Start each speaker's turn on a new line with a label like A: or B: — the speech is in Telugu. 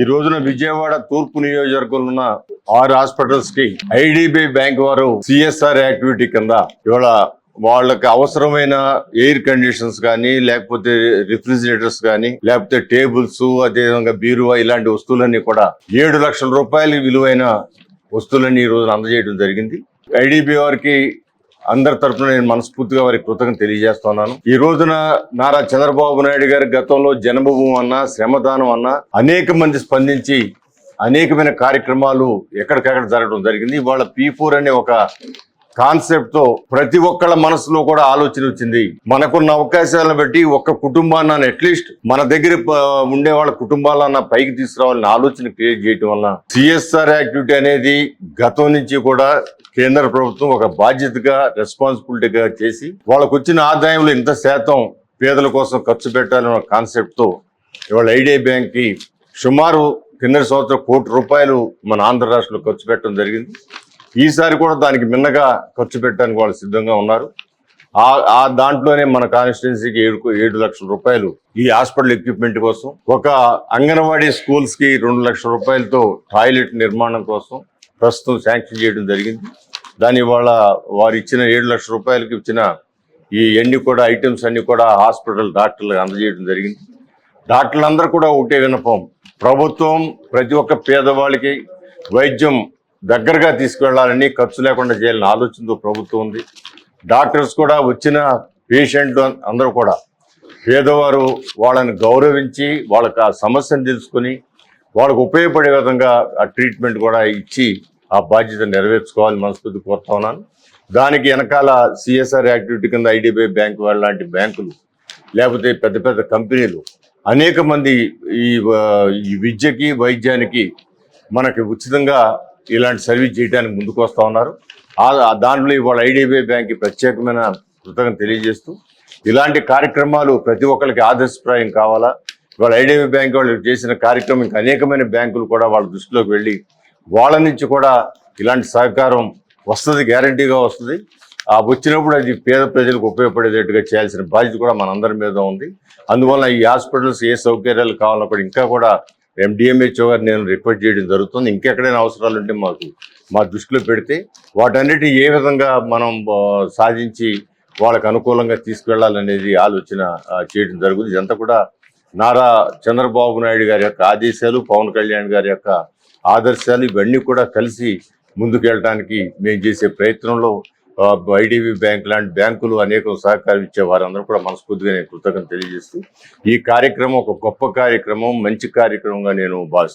A: ఈ రోజున విజయవాడ తూర్పు నియోజకవర్గంలో ఉన్న ఆరు హాస్పిటల్స్కి ఐడిబిఐ బ్యాంక్ వారు సిఎస్ఆర్ యాక్టివిటీ కింద ఇవాళ వాళ్ళకి అవసరమైన ఎయిర్ కండిషన్స్ కానీ లేకపోతే రిఫ్రిజిరేటర్స్ కానీ లేకపోతే టేబుల్స్ అదేవిధంగా బీరువా ఇలాంటి వస్తువులన్నీ కూడా ఏడు లక్షల రూపాయల విలువైన వస్తువులన్నీ ఈ రోజున అందజేయడం జరిగింది. ఐడిబి వారికి అందరి తరపున నేను మనస్ఫూర్తిగా వారికి కృతజ్ఞత తెలియజేస్తున్నాను. ఈ రోజున నారా చంద్రబాబు నాయుడు గారి గతంలో జన్మభూమి అన్నా శ్రమదానం అన్నా అనేక మంది స్పందించి అనేకమైన కార్యక్రమాలు ఎక్కడికక్కడ జరగడం జరిగింది. ఇవాళ పీ ఫోర్ అనే ఒక కాన్సెప్ట్తో ప్రతి ఒక్కళ్ళ మనసులో కూడా ఆలోచన వచ్చింది. మనకున్న అవకాశాలను బట్టి ఒక్క కుటుంబాన్ని అట్లీస్ట్ మన దగ్గర ఉండే వాళ్ళ కుటుంబాలన్న పైకి తీసుకురావాలని ఆలోచన క్రియేట్ చేయటం వల్ల సిఎస్ఆర్ యాక్టివిటీ అనేది గతం నుంచి కూడా కేంద్ర ప్రభుత్వం ఒక బాధ్యతగా రెస్పాన్సిబిలిటీగా చేసి వాళ్ళకు వచ్చిన ఆదాయంలో ఇంత శాతం పేదల కోసం ఖర్చు పెట్టాలన్న కాన్సెప్ట్తో ఇవాళ ఐడిఐ బ్యాంక్కి సుమారు కింద సంవత్సరం కోటి రూపాయలు మన ఆంధ్ర రాష్ట్రంలో ఖర్చు పెట్టడం జరిగింది. ఈసారి కూడా దానికి మిన్నగా ఖర్చు పెట్టడానికి వాళ్ళు సిద్ధంగా ఉన్నారు. ఆ దాంట్లోనే మన కాన్స్టిట్యున్సీకి ఏడు ఏడు లక్షల రూపాయలు ఈ హాస్పిటల్ ఎక్విప్మెంట్ కోసం ఒక అంగన్వాడీ స్కూల్స్కి రెండు లక్షల రూపాయలతో టాయిలెట్ నిర్మాణం కోసం ప్రస్తుతం శాంక్షన్ చేయడం జరిగింది. దాని వాళ్ళ వారు ఇచ్చిన ఏడు లక్షల రూపాయలకి ఇచ్చిన ఈ అన్ని కూడా ఐటమ్స్ అన్ని కూడా హాస్పిటల్ డాక్టర్లకు అందజేయడం జరిగింది. డాక్టర్లందరూ కూడా ఒకటే వినపం ప్రభుత్వం ప్రతి ఒక్క పేదవాళ్ళకి వైద్యం దగ్గరగా తీసుకెళ్ళాలని ఖర్చు లేకుండా చేయాలని ఆలోచనతో ప్రభుత్వం ఉంది. డాక్టర్స్ కూడా వచ్చిన పేషెంట్ అందరూ కూడా పేదవారు వాళ్ళని గౌరవించి వాళ్ళకి ఆ సమస్యను తెలుసుకొని వాళ్ళకు ఉపయోగపడే విధంగా ఆ ట్రీట్మెంట్ కూడా ఇచ్చి ఆ బాధ్యత నెరవేర్చుకోవాలని మనస్ఫూర్తి కోరుతా ఉన్నాను. దానికి వెనకాల సిఎస్ఆర్ యాక్టివిటీ కింద ఐడిబిఐ బ్యాంకు వాళ్ళ లాంటి బ్యాంకులు లేకపోతే పెద్ద పెద్ద కంపెనీలు అనేక మంది ఈ ఈ విద్యకి వైద్యానికి మనకి ఉచితంగా ఇలాంటి సర్వీస్ చేయడానికి ముందుకు వస్తూ ఉన్నారు. ఆ- దాంట్లో ఇవాళ ఐడిబిఐ బ్యాంక్ ప్రత్యేకమైన కృతజ్ఞత తెలియజేస్తూ ఇలాంటి కార్యక్రమాలు ప్రతి ఒక్కరికి ఆదర్శప్రాయం కావాలా? ఇవాళ ఐడిబిఐ బ్యాంక్ వాళ్ళు చేసిన కార్యక్రమం ఇంకా అనేకమైన బ్యాంకులు కూడా వాళ్ళ దృష్టిలోకి వెళ్ళి వాళ్ళ నుంచి కూడా ఇలాంటి సహకారం వస్తుంది గ్యారంటీగా వస్తుంది. ఆ వచ్చినప్పుడు అది పేద ప్రజలకు ఉపయోగపడేటట్టుగా చేయాల్సిన బాధ్యత కూడా మనందరి మీద ఉంది. అందువల్ల ఈ హాస్పిటల్స్ ఏ సౌకర్యాలు కావాలన్నా కూడా ఇంకా కూడా ఎండిఎంహెచ్ఓ గారు నేను రిక్వెస్ట్ చేయడం జరుగుతుంది. ఇంకెక్కడైనా అవసరాలు ఉంటే మాకు మా దృష్టిలో పెడితే వాటన్నిటి ఏ విధంగా మనం సాధించి వాళ్ళకు అనుకూలంగా తీసుకెళ్ళాలనేది ఆలోచన చేయడం జరుగుతుంది. ఇదంతా కూడా నారా చంద్రబాబు నాయుడు గారి యొక్క ఆదేశాలు పవన్ కళ్యాణ్ గారి యొక్క ఆదర్శాలు ఇవన్నీ కూడా కలిసి ముందుకెళ్ళడానికి మేము చేసే ప్రయత్నంలో ఐడిబి బ్యాంక్ లాంటి బ్యాంకులు అనేక సహకారం ఇచ్చే వారందరూ కూడా మనస్ఫూర్తిగా నేను కృతజ్ఞత తెలియజేస్తూ ఈ కార్యక్రమం ఒక గొప్ప కార్యక్రమం మంచి కార్యక్రమంగా నేను భావిస్తున్నాను.